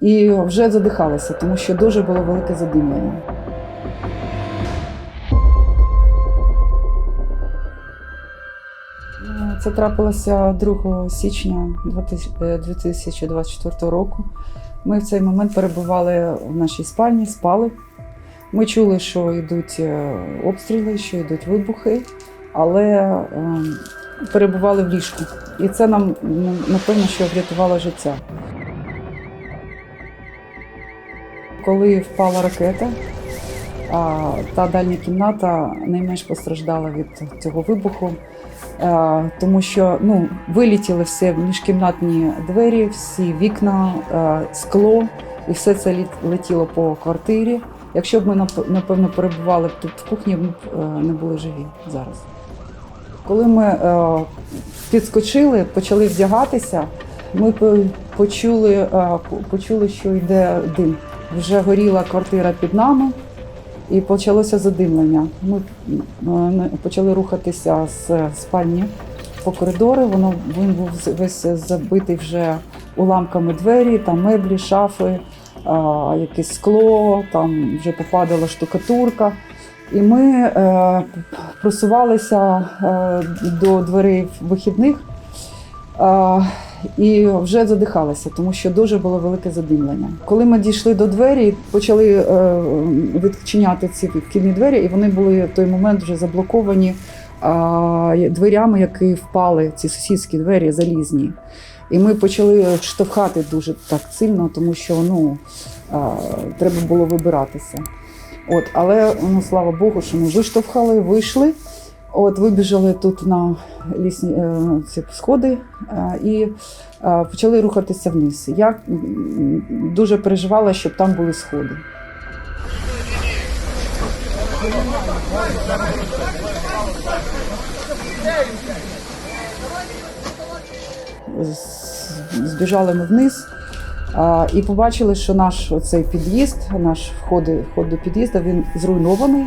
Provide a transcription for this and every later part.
і вже задихалися, тому що дуже було велике задимлення. Це трапилося 2 січня 2024 року. Ми в цей момент перебували в нашій спальні, спали. Ми чули, що йдуть е, обстріли, що йдуть вибухи, але е, перебували в ліжку. І це нам напевно що врятувало життя. Коли впала ракета, та дальня кімната найменш постраждала від цього вибуху, тому що ну, вилетіли все міжкімнатні двері, всі вікна, скло, і все це летіло по квартирі. Якщо б ми напевно перебували тут в кухні, ми б е, не були живі зараз. Коли ми е, підскочили, почали вдягатися, ми по- почули, е, почули, що йде дим. Вже горіла квартира під нами, і почалося задимлення. Ми е, почали рухатися з спальні по коридору. Воно він був весь забитий вже уламками двері, там меблі, шафи, а, якесь скло, там вже попадала штукатурка. І ми е, просувалися е, до дверей вихідних е, і вже задихалися, тому що дуже було велике задимлення. Коли ми дійшли до двері, почали е, відчиняти ці вхідні двері, і вони були в той момент вже заблоковані е, дверями, які впали, ці сусідські двері залізні. І ми почали штовхати дуже так сильно, тому що ну, е, треба було вибиратися. От, але ну, слава Богу, що ми виштовхали, вийшли. От вибіжали тут на лісні е, ці сходи е, і е, почали рухатися вниз. Я дуже переживала, щоб там були сходи. Збіжали ми вниз і побачили, що наш цей під'їзд, наш вход, вход до під'їзду, він зруйнований,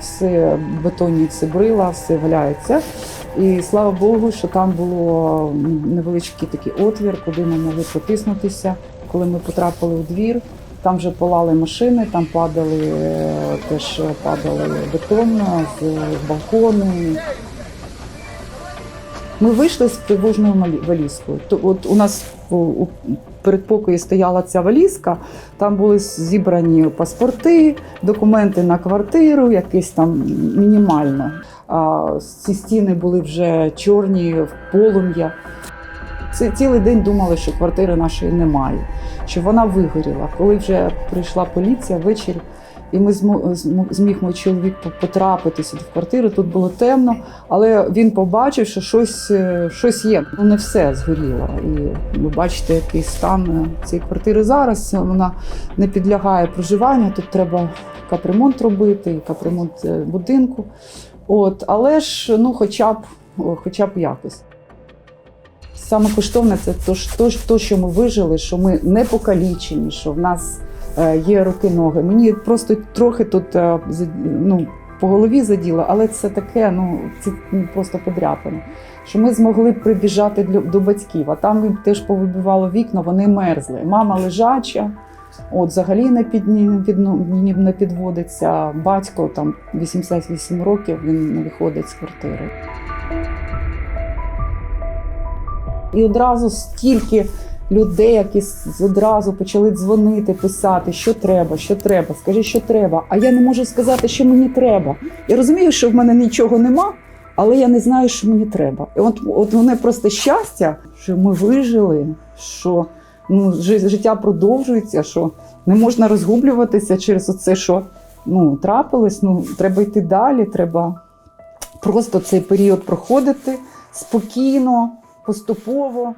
все бетонні цибрила, все валяється. І слава Богу, що там було невеличкий такий отвір, куди ми могли протиснутися. Коли ми потрапили у двір, там вже палали машини, там падали е, теж падали бетон з балкону. Ми вийшли з тривожною валізкою. То от у нас у передпокої стояла ця валізка, там були зібрані паспорти, документи на квартиру, якісь там мінімально. А, ці стіни були вже чорні, в полум'я. Ці, цілий день думали, що квартири нашої немає, що вона вигоріла. Коли вже прийшла поліція ввечері, і ми зміг мій чоловік потрапити сюди в квартиру. Тут було темно, але він побачив, що щось, е, щось є. Ну не все згоріло. І ви бачите, який стан е, цієї квартири зараз. Вона не підлягає проживанню. Тут треба капремонт робити, капремонт е, будинку. От, але ж ну, хоча б, хоча б якось. Саме коштовне це то, то, що ми вижили, що ми не покалічені, що в нас е, є руки, ноги. Мені просто трохи тут е, ну, по голові заділо, але це таке, ну це ну, просто подряпане. Що ми змогли прибіжати до батьків, а там їм теж повибивало вікна, вони мерзли. Мама лежача, от взагалі не, під, під, ні- не підводиться. Батько там 88 років, він не виходить з квартири. І одразу стільки людей, які одразу почали дзвонити, писати, що треба, що треба, скажи, що треба. А я не можу сказати, що мені треба. Я розумію, що в мене нічого нема, але я не знаю, що мені треба. І от, от мене просто щастя, що ми вижили, що ну, життя продовжується, що не можна розгублюватися через оце, що ну, трапилось. Ну, треба йти далі, треба просто цей період проходити спокійно, поступово.